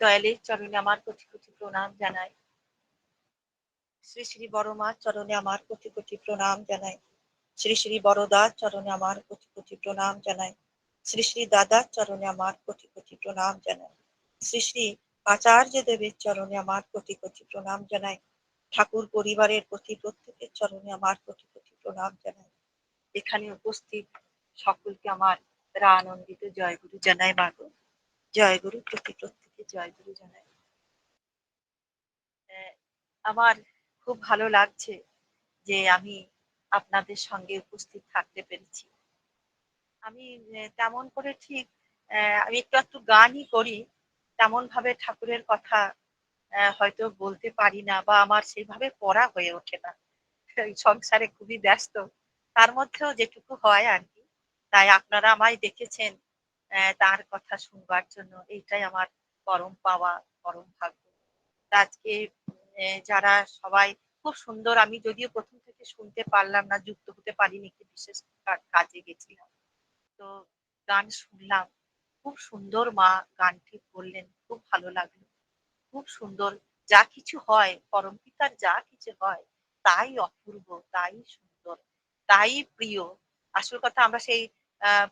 দয়ালের চরণে আমার কোটি কোটি প্রণাম জানাই। শ্রী শ্রী বড় মার চরণে আমার কোটি কোটি প্রণাম জানাই। শ্রী শ্রী বড়দার চরণে আমার কোটি কোটি প্রণাম জানাই। শ্রী শ্রী দাদার চরণে আমার কোটি কোটি প্রণাম জানাই। শ্রী শ্রী আচার্য দেবের চরণে আমার কোটি কোটি প্রণাম জানাই। ঠাকুর পরিবারের প্রতি প্রত্যেকের চরণে আমার কোটি কোটি প্রণাম জানাই। এখানে উপস্থিত সকলকে আমার রা আনন্দিত জয়গুরু জানাই মাগো। জয়গুরু প্রতি প্রত্যেকে জয়গুরু জানাই। আমার খুব ভালো লাগছে যে আমি আপনাদের সঙ্গে উপস্থিত থাকতে পেরেছি। আমি তেমন করে ঠিক আমি একটু একটু গানই করি তেমন ভাবে ঠাকুরের কথা হয়তো বলতে পারি না বা আমার সেইভাবে পড়া হয়ে ওঠে না। সংসারে খুবই ব্যস্ত। তার মধ্যেও যেটুকু হয় আর কি। তাই আপনারা আমায় দেখেছেন তার কথা শুনবার জন্য। এইটাই আমার পরম পাওয়া, পরম ভাগ্য। আজকে যারা সবাই খুব সুন্দর, আমি যদিও প্রথম থেকে শুনতে পারলাম না, যুক্ত হতে পারিনি কি বিশেষ কাজে গেছিলাম। তো গান শুনলাম, খুব সুন্দর মা গানটি বললেন, খুব ভালো লাগল। খুব সুন্দর, যা কিছু হয়, পরম পিতার যা কিছু হয়, তাই অপূর্ব, তাই সুন্দর, তাই প্রিয়। আসল কথা, আমরা সেই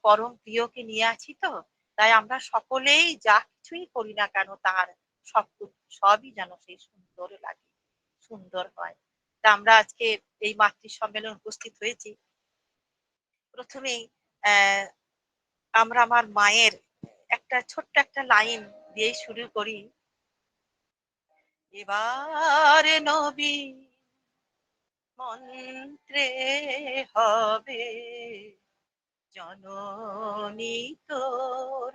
পরম প্রিয়কে নিয়ে আছি তো তাই আমরা সকলেই যা কিছুই করি না কেন, তার সব সবই যেন সেই সুন্দর লাগে, সুন্দর হয়। তা আমরা আজকে এই মাতৃ সম্মেলন উপস্থিত হয়েছি। প্রথমেই আমরা আমার মায়ের একটা ছোট্ট একটা লাইন দিয়ে শুরু করি। এবার নবী মন্ত্রে হবে জননী তোর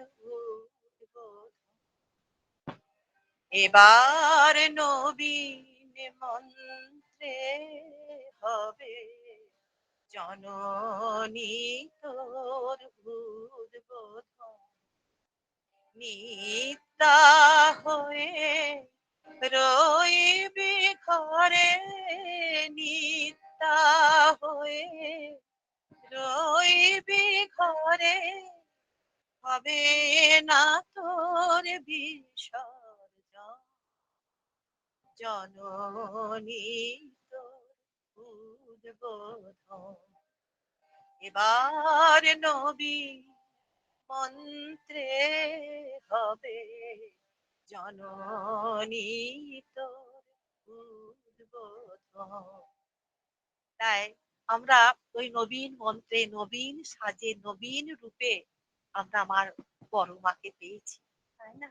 এবার নবীন মন্ত্রে হবে জননী তোর উদ্বোধ নিতা হয়ে রইবি ঘরে নিতা হয়ে রইবি ঘরে হবে না তোর বিসর্জন। জননী এবার নবী মন্ত্রে হবে, জননী তোর উদ্বোধন। তাই আমরা ওই নবীন মন্ত্রে নবীন সাজে নবীন রূপে আমরা আমার বড় মাকে পেয়েছি, তাই না?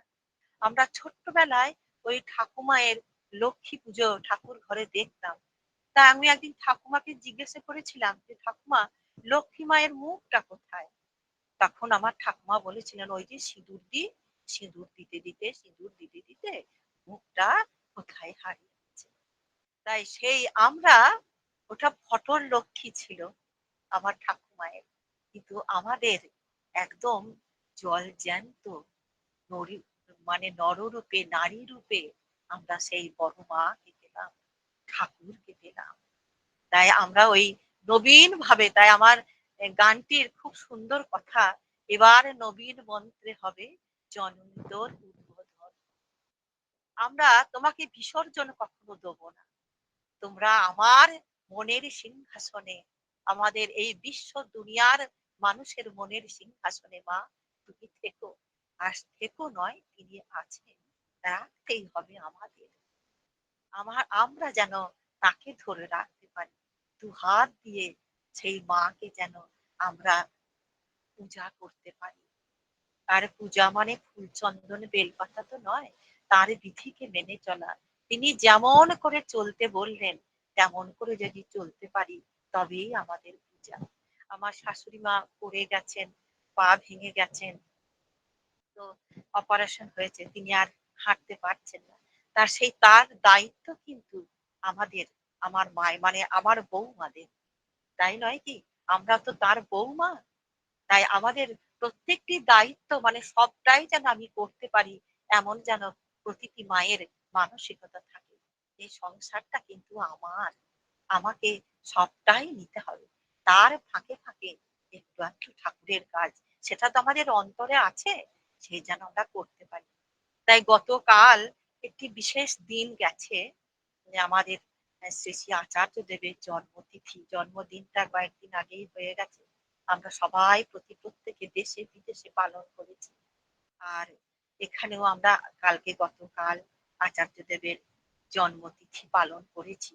আমরা ছোট্টবেলায় ওই ঠাকুমায়ের লক্ষ্মী পুজো ঠাকুর ঘরে দেখতাম। তা আমি একদিন ঠাকুমাকে জিজ্ঞাসা করেছিলাম যে, ঠাকুমা, লক্ষ্মী মায়ের মুখটা কোথায়? তখন আমার ঠাকুমা বলেছিলেন, ওই যে সিঁদুর দি, সিঁদুর দিতে দিতে, সিঁদুর দিতে দিতে মুখটা কোথায় হারিয়ে তাই সেই আমরা ওটা ফটোর লক্ষ্মী ছিল আমার ঠাকুমায়ের। কিন্তু আমাদের একদম জল জ্যান্ত মানে নররূপে নারী রূপে আমরা সেই বড় মাকে পেলাম, ঠাকুরকে পেলাম। তাই আমরা ওই নবীন ভাবে তাই আমার গানটির খুব সুন্দর কথা, এবার নবীন মন্ত্রে হবে জনন্তর উদ্বোধন। আমরা তোমাকে বিসর্জন কখনো দেবো না। তোমরা আমার মনের সিংহাসনে। আমাদের এই বিশ্ব দুনিয়ার মানুষের মনের সিংহাসনে মা, তুমি থেকো। আর থেকো নয়, তিনি আছেন। রাখতেই হবে আমাদের। আমার, আমরা যেন তাকে ধরে রাখতে পারি। দু হাত দিয়ে সেই মাকে যেন আমরা পূজা করতে পারি। তার পূজা মানে ফুল চন্দন, বেলপাতা তো নয়, তার বিধিকে মেনে চলা। তিনি যেমন করে চলতে বললেন তেমন করে যদি চলতে পারি, তবেই আমাদের পূজা। আমার শাশুড়ি মা পড়ে গেছেন, পা ভেঙে গেছেন, তো অপারেশন হয়েছে, তিনি আর হাঁটতে পারছেন না। তার সেই তার দায়িত্ব কিন্তু আমাদের, আমার মায় মানে আমার বৌমাদের। তাই নয় কি? আমরা তো তার বৌমা। তাই আমাদের প্রত্যেকটি দায়িত্ব মানে সবটাই যেন আমি করতে পারি, এমন যেন প্রতিটি মায়ের মানসিকতা থাকে। এই সংসারটা কিন্তু আমার, আমাকে সবটাই নিতে হবে। তার ফাঁকে ফাঁকে একটু একটু ঠাকুরের কাজ, সেটা তো আমাদের অন্তরে আছে সেই যেন আমরা করতে পারি। তাই গতকাল একটি বিশেষ দিন গেছে, যে আমাদের শ্রী শ্রী আচার্য দেবের জন্মতিথি। জন্মদিনটা কয়েকদিন আগেই হয়ে গেছে। আমরা সবাই প্রতি প্রত্যেকে দেশে বিদেশে পালন করেছি। আর এখানেও আমরা কালকে গতকাল আচার্য দেবের জন্মতিথি পালন করেছি।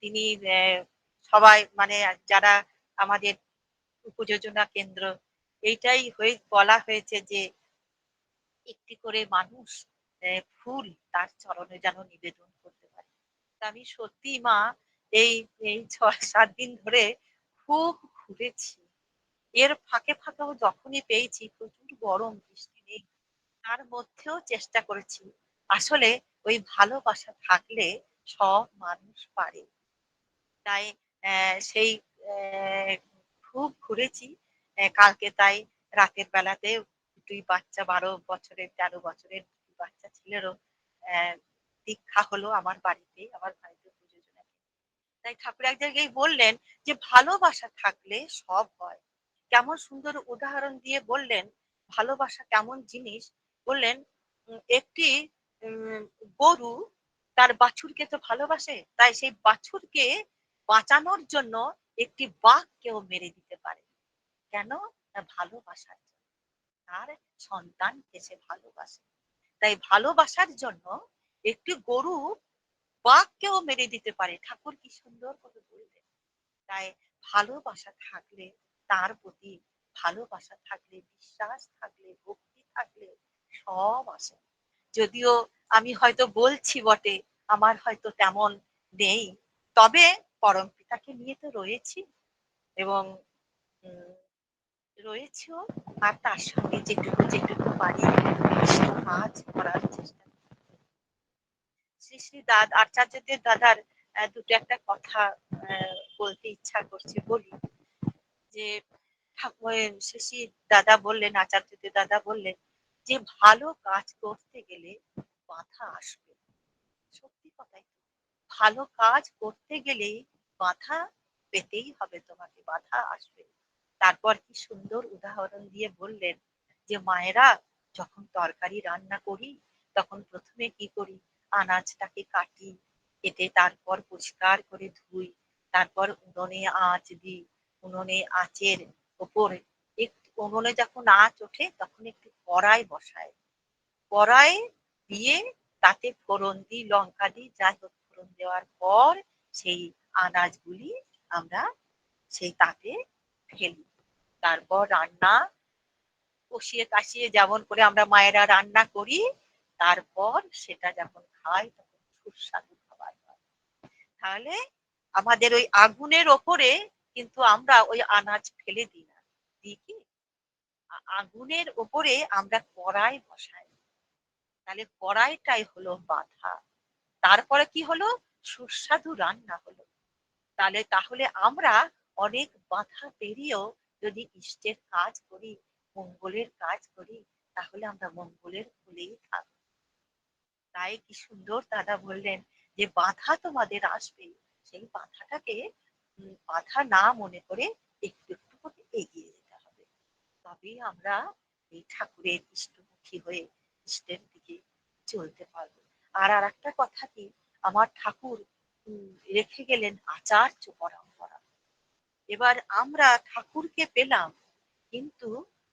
তিনি আহ, সবাই মানে যারা আমাদের উপযোজনা কেন্দ্র এইটাই হয়ে বলা হয়েছে যে একটি করে মানুষ ফুল তার চরণে যেন নিবেদন করতে পারে। তা আমি সত্যি মা এই এই ছয় সাত দিন ধরে খুব ঘুরেছি। এর ফাঁকে ফাঁকেও যখনই পেয়েছি প্রচুর গরম বৃষ্টি নেই তার মধ্যেও চেষ্টা করেছি। আসলে ওই ভালোবাসা থাকলে সব মানুষ পারে। তাই সেই খুব ঘুরেছি। কালকে তাই রাতের বেলাতে দুই বাচ্চা, বারো বছরের, তেরো বছরের দুই বাচ্চা ছেলেরও দীক্ষা হলো আমার বাড়িতে আমার বাড়িতে পুজো জোড়া তাই ঠাকুর এক জায়গায় বললেন যে, ভালোবাসা থাকলে সব হয়। কেমন সুন্দর উদাহরণ দিয়ে বললেন, ভালোবাসা কেমন জিনিস? বললেন একটি গরু তার বাছুরকে তো ভালোবাসে, তাই সেই বাছুরকে বাঁচানোর জন্য একটি বাঘকেও মেরে দিতে পারে। কেন? না ভালোবাসার তার সন্তানকে সে ভালোবাসে। তাই ভালোবাসার জন্য একটি গরু বাঘকেও মেরে দিতে পারে। ঠাকুর কি সুন্দর করে বললেন। তাই ভালোবাসা থাকলে, তার প্রতি ভালোবাসা থাকলে, বিশ্বাস থাকলে, ভক্তি থাকলে সব আসে। যদিও আমি হয়তো বলছি বটে, আমার হয়তো তেমন নেই। তবে পরম পিতাকে নিয়ে তো রয়েছি এবং রয়েছেও আর তার সঙ্গে যেটুকু যেটুকু পারি কাজ করার চেষ্টা শ্রী শ্রী দাদ, আচার্যদের দাদার দুটো একটা কথা বলতে ইচ্ছা করছে বলি। যে ঠাকুর শ্রী দাদা বললেন, আচার্যদের দাদা বললেন যে ভালো কাজ করতে গেলে বাধা আসবে। সত্যি কথাই ভালো কাজ করতে গেলে বাধা পেতেই হবে তোমাকে, বাধা আসবে। তারপর কি সুন্দর উদাহরণ দিয়ে বললেন যে, মায়েরা, যখন তরকারি রান্না করি, তখন প্রথমে কি করি? আনাজটাকে কাটি, কেটে তারপর পরিষ্কার করে ধুই, তারপর উনুনে আঁচ দিই। উনুনে আঁচের ওপর উনুনে যখন আঁচ ওঠে, তখন একটু কড়াই বসায়। কড়াই দিয়ে তাতে ফোড়ন দিই, লঙ্কা দিই, যাই হোক ফোড়ন দেওয়ার পর সেই আনাজগুলি আমরা সেই তাতে ফেলি। তারপর রান্না কষিয়ে কাশিয়ে যেমন করে আমরা মায়েরা রান্না করি, তারপর সেটা যখন খাই তখন সুস্বাদু খাবার হয়। তাহলে আমাদের ওই আগুনের ওপরে কিন্তু আমরা ওই আনাজ ফেলে দিই না। দিই কি? আগুনের ওপরে আমরা কড়াই বসাই। তাহলে কড়াইটাই হলো বাধা। তারপরে কি হলো? সুস্বাদু রান্না হলো। তাহলে তাহলে আমরা অনেক বাধা পেরিয়েও যদি ইষ্টের কাজ করি, মঙ্গলের কাজ করি, তাহলে আমরা মঙ্গলের ফুলেই থাকব তাই কি সুন্দর দাদা বললেন যে, বাধা তোমাদের আসবে। সেই বাধাটাকে বাধা না মনে করে একটু একটু করে এগিয়ে তবেই আমরা এই ঠাকুরের ইষ্টমুখী হয়ে ইষ্টের দিকে চলতে পারব। আর আর একটা কথা কি আমার ঠাকুর রেখে গেলেন আচার্য পরম্পরা। এবার আমরা ঠাকুরকে পেলাম, কিন্তু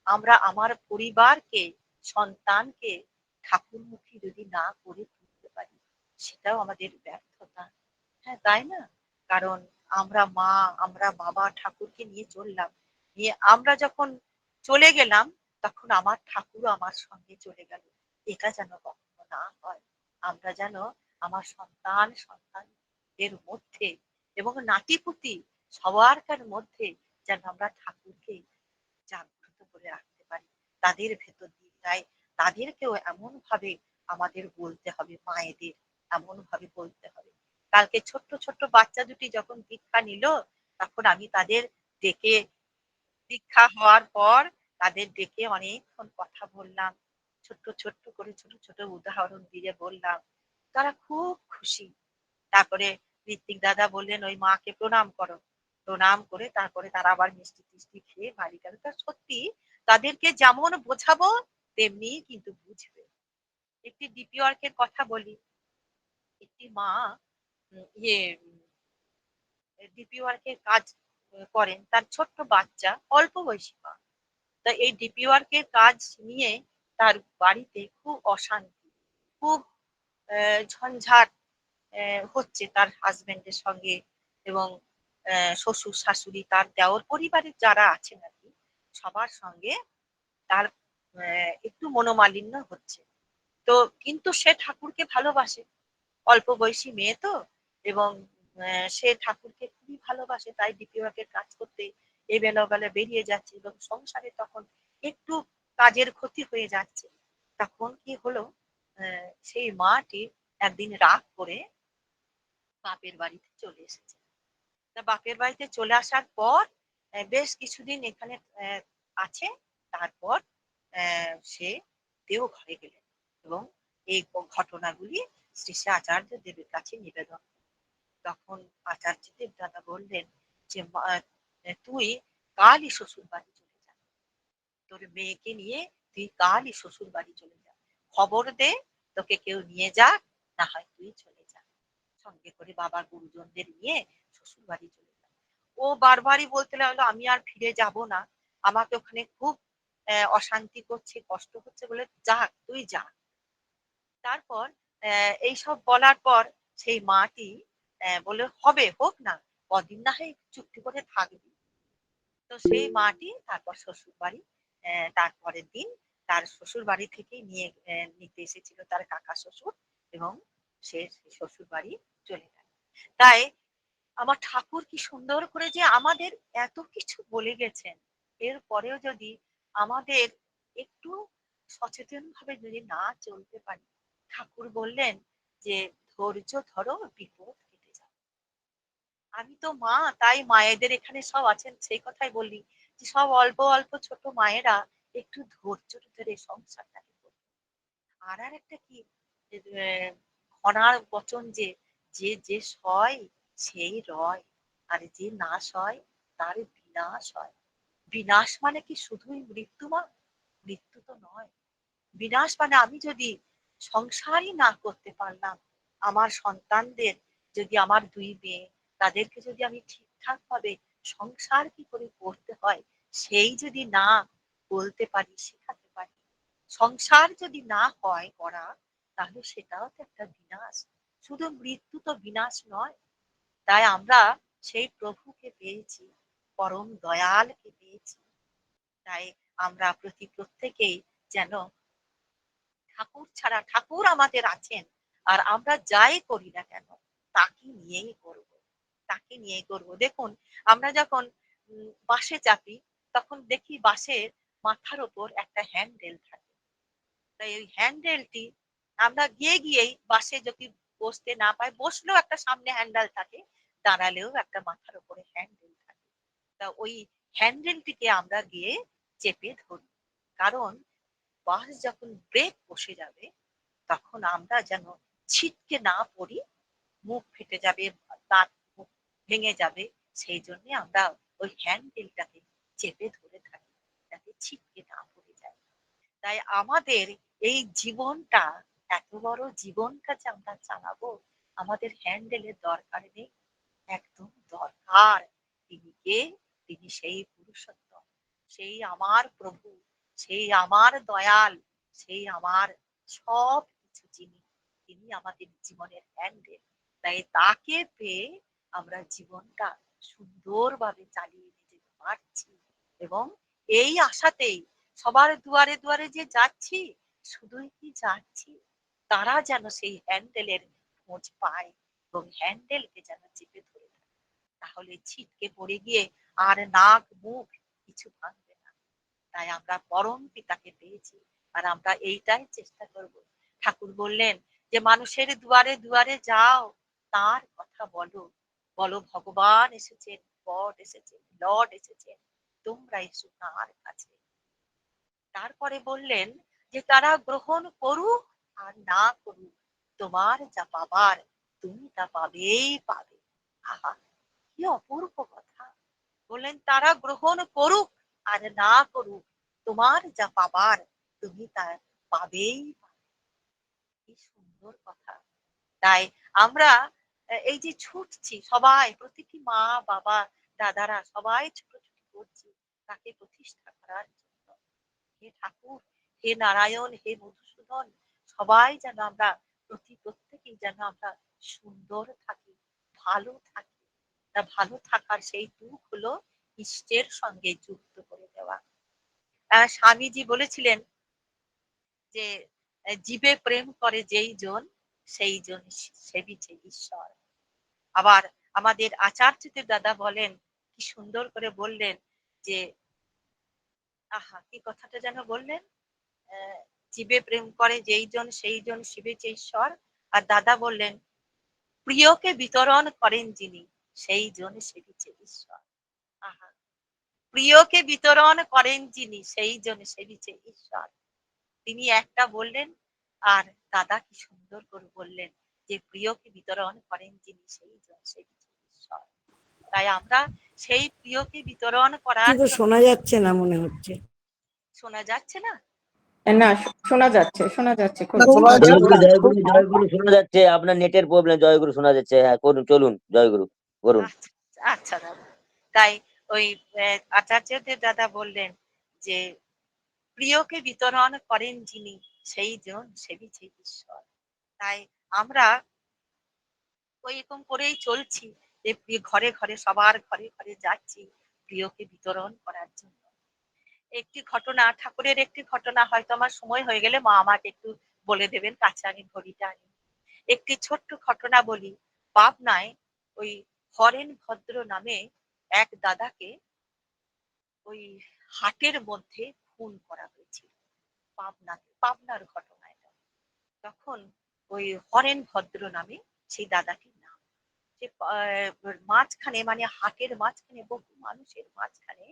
আমরা আমার পরিবারকে, সন্তানকে ঠাকুরমুখী যদি না করে তুলতে পারি, সেটাও আমাদের ব্যর্থতা। হ্যাঁ তাই না? কারণ আমরা মা, আমরা বাবা ঠাকুরকে নিয়ে চললাম। নিয়ে আমরা যখন চলে গেলাম, তখন আমার ঠাকুর আমার সঙ্গে চলে গেল। এটা যেন কখনো না হয়। আমরা যেন আমার সন্তান, সন্তানদের মধ্যে এবং নাতিপুতি সবারকার মধ্যে যেন আমরা ঠাকুরকে জাগ্রত করে রাখতে পারি। তাদের ভেতর দিয়ে তাদেরকেও এমন ভাবে আমাদের বলতে হবে, মায়েদের এমন ভাবে বলতে হবে। কালকে ছোট্ট ছোট্ট বাচ্চা দুটি যখন দীক্ষা নিল, তখন আমি তাদের ডেকে দীক্ষা হওয়ার পর তাদের ডেকে অনেকক্ষণ কথা বললাম। ছোট্ট ছোট্ট করে ছোট ছোট উদাহরণ দিয়ে বললাম, তারা খুব খুশি। তারপরে ঋত্বিক দাদা বললেন, ওই মাকে প্রণাম করো। প্রণাম করে তারপরে তারা আবার মিষ্টি টিষ্টি খেয়ে বাড়ি গেল তা সত্যি তাদেরকে যেমন বোঝাবো, তেমনি কিন্তু বুঝবে। একটি ডিপি ওয়ার্কের কথা বলি। একটি মা ইয়ে ডিপি ওয়ার্কের কাজ করেন, তার ছোট্ট বাচ্চা অল্প বয়সী মা। তা এই ডিপি ওয়ার্কের কাজ নিয়ে তার বাড়িতে খুব অশান্তি, খুব ঝঞ্ঝাট হচ্ছে তার হাজবেন্ডের সঙ্গে এবং শ্বশুর শাশুড়ি তার দেওর পরিবারের যারা আছেন আর কি, সবার সঙ্গে তার একটু মনোমালিন্য হচ্ছে। তো কিন্তু সে ঠাকুরকে ভালোবাসে। অল্প বয়সী মেয়ে তো, এবং সে ঠাকুরকে খুবই ভালোবাসে, তাই ডিপি ওয়ার্কের কাজ করতে এই বেলা বেলা বেরিয়ে যাচ্ছে এবং সংসারে তখন একটু কাজের ক্ষতি হয়ে যাচ্ছে। তখন কি হলো? সেই মাটি একদিন রাগ করে বাপের বাড়িতে চলে এসেছে। তা বাপের বাড়িতে চলে আসার পর বেশ কিছুদিন এখানে আছে। তারপর সে দেও ঘরে গেলেন এবং এই ঘটনাগুলি শ্রী শ্রী আচার্য দেবের কাছে নিবেদন তখন আচার্য দেব দাদা বললেন যে তুই কালই শ্বশুর বাড়ি চলে যা। তোর মেয়েকে নিয়ে তুই কালই শ্বশুর বাড়ি চলে যা। খবর দে, তোকে কেউ নিয়ে যাক, না হয় তুই চলে যা। সঙ্গে করে বাবা গুরুজনদের নিয়ে শ্বশুর বাড়ি চলে যা। ও বারবারই বলতে লাগল, আমি আর ফিরে যাব না। আমাকে ওখানে খুব অশান্তি করছে, কষ্ট হচ্ছে বলে যাক, তুই যা। তারপর এইসব বলার পর সেই মাটি বলে হবে, হোক না, কদিন না হয় চুক্তি করে থাকবি। তো সেই মাটি, তারপর শ্বশুর বাড়ি তারপরের দিন তার শ্বশুর বাড়ি থেকে নিয়ে নিতে এসেছিল তার কাকা শ্বশুর এবং সে শ্বশুর বাড়ি চলে গেল। তাই আমার ঠাকুর কি সুন্দর করে যে আমাদের এত কিছু বলে গেছেন। এরপরেও যদি আমাদের একটু সচেতন ভাবে যদি না চলতে পারি, ঠাকুর বললেন যে, ধৈর্য ধরো, বিপদ আমি তো মা, তাই মায়েদের এখানে সব আছেন, সেই কথাই বললি যে সব অল্প অল্প ছোট মায়েরা একটু ধৈর্য ধরে সংসারটাকে আর আর একটা কি ঘনার বচন যে যে যে সয়, সেই রয়। আর যে নাশ হয় তার বিনাশ হয়। বিনাশ মানে কি শুধুই মৃত্যু মা? মৃত্যু তো নয়। বিনাশ মানে আমি যদি সংসারই না করতে পারলাম, আমার সন্তানদের যদি আমার দুই মেয়ে তাদেরকে যদি আমি ঠিকঠাক ভাবে সংসার কি করে করতে হয়, সেই যদি না বলতে পারি, শেখাতে পারি, সংসার যদি না হয় করা, তাহলে সেটাও তো একটা বিনাশ। শুধু মৃত্যু তো বিনাশ নয়। তাই আমরা সেই প্রভুকে পেয়েছি, পরম দয়ালকে পেয়েছি। তাই আমরা প্রতি প্রত্যেকেই যেন ঠাকুর ছাড়া ঠাকুর আমাদের আছেন, আর আমরা যাই করি না কেন, তাকে নিয়েই করব তাকে নিয়েই করব দেখুন, আমরা যখন বাসে চাপি, তখন দেখি বাসের মাথার ওপর একটা হ্যান্ডেল থাকে। তাই ওই হ্যান্ডেলটি আমরা গিয়ে গিয়েই বাসে যদি বসতে না পাই, বসলেও একটা সামনে হ্যান্ডেল থাকে, দাঁড়ালেও একটা মাথার উপরে হ্যান্ডেল থাকে। তা ওই হ্যান্ডেলটিকে আমরা গিয়ে চেপে ধরি। কারণ বাস যখন ব্রেক বসে যাবে, তখন আমরা যেন ছিটকে না পড়ি, মুখ ফেটে যাবে দাঁত ভেঙে যাবে, সেই জন্য আমরা ওই হ্যান্ডেলটাকে চেপে ধরে থাকি, যাতে ছিটকে না পড়ে যায়। তাই আমাদের এই জীবনটা, এত বড় জীবনটা যে আমরা চালাবো, আমাদের হ্যান্ডেলের দরকার নেই, একদম দরকার। তিনি কে? তিনি সেই পুরুষোত্তম, সেই আমার প্রভু, সেই আমার দয়াল, সেই আমার সব কিছু যিনি, তিনি আমাদের জীবনের হ্যান্ডেল তাই তাকে পেয়ে আমরা জীবনটা সুন্দরভাবে চালিয়ে নিয়ে যেতে পারছি এবং এই আশাতেই সবার দুয়ারে দুয়ারে যে যাচ্ছি, শুধুই কি যাচ্ছি? তারা যেন সেই হ্যান্ডেলের খোঁজ পায় এবং হ্যান্ডেলকে যেন চেপে ধরে তাহলে ছিটকে পড়ে গিয়ে আর নাক মুখ কিছু ভাঙবে না। তাই আমরা পরম পিতাকে পেয়েছি আর আমরা এইটাই চেষ্টা করব। ঠাকুর বললেন যে, মানুষের দুয়ারে দুয়ারে যাও, তার কথা বলো বলো, ভগবান এসেছেন, গড এসেছেন, লর্ড এসেছেন, তোমরা এসো তার কাছে। তারপরে বললেন যে, তারা গ্রহণ করুক আর না করুক, তোমার যা পাবার, তুমি তা পাবেই পাবে। আহা, কি অপূর্ব কথা। বললেন, তারা গ্রহণ করুক আর না করুক, তোমার যা পাবার, তুমি তা পাবেই পাবে। কি সুন্দর কথা। তাই আমরা এই যে ছুটছি, সবাই প্রতিটি মা, বাবা, দাদারা সবাই ছুটোছুটি করছি তাকে প্রতিষ্ঠা করার জন্য। হে ঠাকুর, হে নারায়ণ, হে মধুসূদন, সবাই যেন আমরা প্রতি প্রত্যেকেই যেন আমরা সুন্দর থাকি, ভালো থাকি। তা ভালো থাকার সেই দুঃখ হলো ইষ্টের সঙ্গে যুক্ত করে দেওয়া। স্বামীজি বলেছিলেন যে জীবে প্রেম করে যেই জন, সেই জন সেবিছে ঈশ্বর। আবার আমাদের আচার্যদের দাদা বলেন, কি সুন্দর করে বললেন যে, আহা, কি কথাটা যেন বললেন? জীবে প্রেম করে যেই জন সেই জন শিবেছে ঈশ্বর আর দাদা বললেন, প্রিয়কে বিতরণ করেন যিনি সেই জন সেবিছে ঈশ্বর আহা, প্রিয়কে বিতরণ করেন যিনি সেই জন সেবিছে ঈশ্বর তিনি একটা বললেন, আর দাদা কি সুন্দর করে বললেন যে প্রিয়কে বিতরণ করেন যিনি সেই জন সেবিছে ঈশ্বর। তাই আমরা সেই প্রিয়কে বিতরণ করার কিন্তু শোনা যাচ্ছে না মনে হচ্ছে। শোনা যাচ্ছে না? না শোনা যাচ্ছে শোনা যাচ্ছে। জয়গুরু শোনা যাচ্ছে আপনার নেটের প্রবলেম জয়গুরু শোনা যাচ্ছে। হ্যাঁ করুন চলুন জয়গুরু করুন। আচ্ছা আচ্ছা দাদা। তাই ওই আচার্যদের দাদা বললেন যে প্রিয়কে বিতরণ করেন যিনি সেই জন সেবিছে ঈশ্বর। তাই আমরা ওই রকম করেই চলছি যে ঘরে ঘরে, সবার ঘরে ঘরে যাচ্ছি প্রিয়কে বিতরণ করার জন্য। একটি ঘটনা, ঠাকুরের একটি ঘটনা হয়তো আমার সময় হয়ে গেলে মা আমাকে একটু বলে দেবেন, কাছে আমি ঘড়িটা আনি। একটি ছোট্ট ঘটনা বলি। পাবনায় ওই হরেন ভদ্র নামে এক দাদাকে ওই হাটের মধ্যে খুন করা হয়েছিল। পাবনাতে, পাবনার ঘটনা এটা। তখন ওই হরেন ভদ্র নামে সেই দাদাটির নাম। আহ, মাঝখানে মানে হাটের মাঝখানে বহু মানুষের মাঝখানে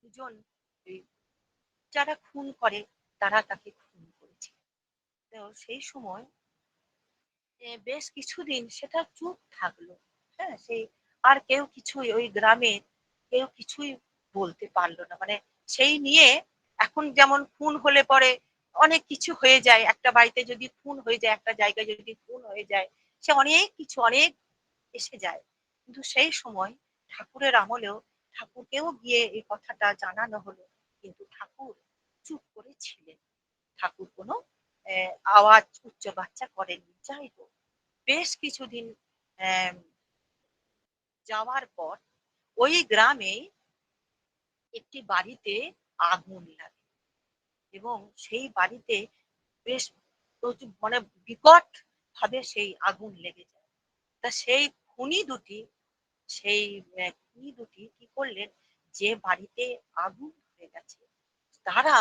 দুজন যারা খুন করে তারা তাকে খুন করেছে। তো সেই সময় বেশ কিছুদিন সেটা চুপ থাকল। হ্যাঁ সেই আর কেউ কিছুই ওই গ্রামে কেউ কিছুই বলতে পারল না। মানে সেই নিয়ে এখন যেমন খুন হলে পরে অনেক কিছু হয়ে যায়। একটা বাড়িতে যদি খুন হয়ে যায়, একটা জায়গায় যদি খুন হয়ে যায়, সে অনেক কিছু, অনেক এসে যায়। কিন্তু সেই সময় ঠাকুরের আমলেও ঠাকুরকেও গিয়ে এই কথাটা জানানো হলো। কিন্তু ঠাকুর চুপ করে ছিলেন। ঠাকুর কোনো আওয়াজ উচ্চ বাচ্চা করেননি। যাই হোক, বেশ কিছুদিন যাওয়ার পর ওই গ্রামে একটি বাড়িতে আগুন লাগে এবং সেই বাড়িতে বেশ প্রচুর মানে বিকট ভাবে সেই আগুন লেগে যায়। তা সেই খুনি দুটি, সেই খুনি দুটি কি করলেন যে বাড়িতে আগুন ধরে গেছে, তারা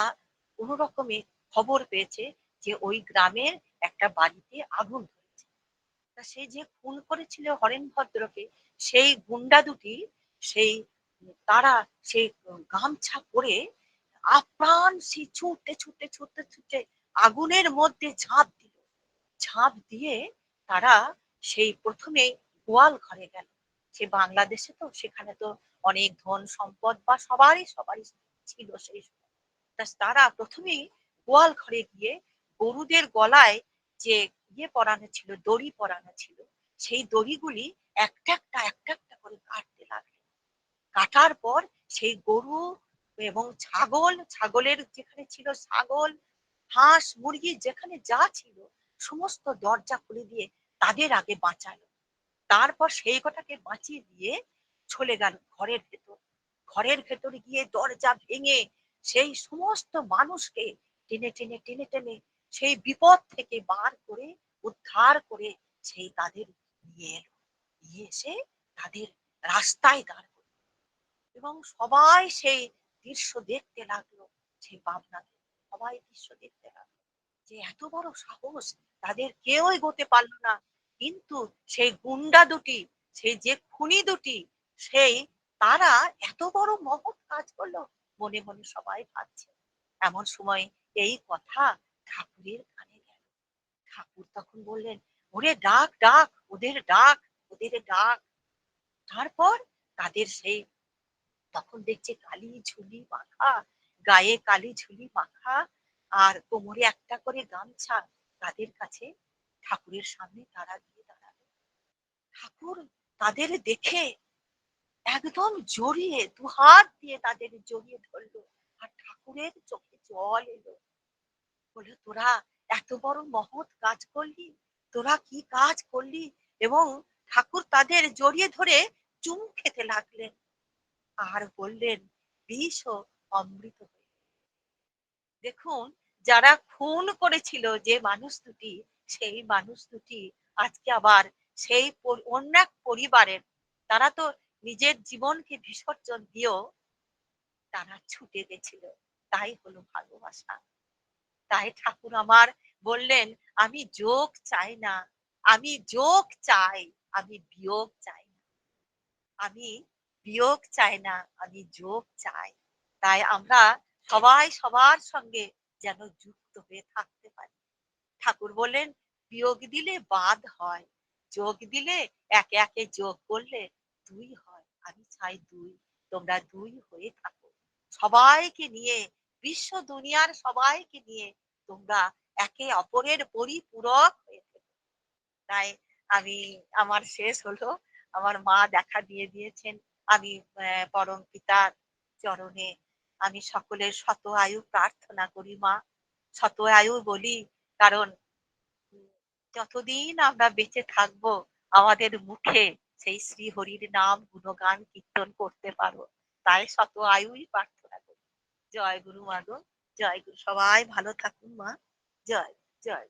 কোনো রকমে খবর পেয়েছে যে ওই গ্রামের একটা বাড়িতে আগুন ধরেছে। তা সে যে খুন করেছিল হরেন ভদ্রকে, সেই গুন্ডা দুটি, সেই, তারা সেই গামছা পরে আপ্রাণ সেই ছুটতে ছুটতে ছুটতে ছুটতে আগুনের মধ্যে ঝাঁপ দিল। ঝাঁপ দিয়ে তারা সেই প্রথমে গোয়াল ঘরে গেল। সে বাংলাদেশে তো, সেখানে তো অনেক ধন সম্পদ বা সবারই সবারই ছিল সেই তারা প্রথমেই গোয়াল ঘরে গিয়ে গরুদের গলায় যে ইয়ে পরানো ছিল, দড়ি পরানো ছিল, সেই দড়িগুলি একটা একটা একটা একটা করে কাটতে লাগল। কাটার পর সেই গরু এবং ছাগল, ছাগলের যেখানে ছিল ছাগল, হাঁস, মুরগি, যেখানে যা ছিল, সমস্ত দরজা খুলে দিয়ে তাদের আগে বাঁচালো। তারপর সেই কটাকে বাঁচিয়ে দিয়ে চলে গেল ঘরের ভেতর। ঘরের ভেতর গিয়ে দরজা ভেঙে সেই সমস্ত মানুষকে টেনে টেনে টেনে টেনে সেই বিপদ থেকে বার করে, উদ্ধার করে সেই তাদের নিয়ে এলো। নিয়ে এসে তাদের রাস্তায় দাঁড় করল এবং সবাই সেই দৃশ্য দেখতে লাগল সেই পাবনাতে সবাই দৃশ্য দেখতে লাগল। যে এত বড় সাহস তাদের কেউই গতে পারল না। কিন্তু সেই গুন্ডা দুটি, সেই যে খুনি দুটি, সেই তারা এত বড় মহৎ কাজ করল মনে মনে সবাই ভাবছে। এমন সময় এই কথা ঠাকুরের কানে গেল। ঠাকুর তখন বললেন, ওরে ডাক ডাক, ওদের ডাক ওদের ডাক। তারপর তাদের সেই তখন দেখছে কালি ঝুলি মাখা, গায়ে কালি ঝুলি মাখা, আর কোমরে একটা করে গামছা। তাদের কাছে ঠাকুরের সামনে তারা গিয়ে দাঁড়াল। ঠাকুর তাদের দেখে একদম জড়িয়ে, দুহাত দিয়ে তাদের জড়িয়ে ধরলো। আর ঠাকুরের চোখে জল এলো। বলে তোরা এত বড় মহৎ কাজ করলি, তোরা কি কাজ করলি? এবং ঠাকুর তাদের জড়িয়ে ধরে চুম খেতে লাগলেন। আর বললেন বিষ ও অমৃত দেখুন, যারা খুন করেছিল যে মানুষ দুটি, সেই মানুষ দুটি আজকে আবার সেই অন্য এক পরিবারের, তারা তো নিজের জীবনকে বিসর্জন দিয়েও তারা ছুটে গেছিল। তাই হলো ভালোবাসা। তাই ঠাকুর আমার বললেন, আমি যোগ চাই না, আমি যোগ চাই, আমি বিয়োগ চাই না। আমি বিয়োগ চাই না, আমি যোগ চাই। তাই আমরা সবাই সবার সঙ্গে যেন যুক্ত হয়ে থাকতে পারি। ঠাকুর বললেন, বিয়োগ দিলে বাদ হয়, যোগ দিলে একে একে যোগ করলে দুই হয়। আমি চাই দুই, তোমরা দুই হয়ে থাকো। সবাইকে নিয়ে, বিশ্ব দুনিয়ার সবাইকে নিয়ে তোমরা একে অপরের পরিপূরক হয়ে তাই আমি, আমার শেষ হলো। আমার মা দেখা দিয়ে দিয়েছেন আমি পরম পিতার চরণে আমি সকলের শত আয়ু প্রার্থনা করি, মা। শত আয়ু বলি, কারণ যতদিন আমরা বেঁচে থাকব, আমাদের মুখে সেই শ্রী হরির নাম গুণগান কীর্তন করতে পারো তাই শত আয়ুই প্রার্থনা করি। জয় গুরু মাগো, জয় গুরু, সবাই ভালো থাকুন, মা। জয় জয়।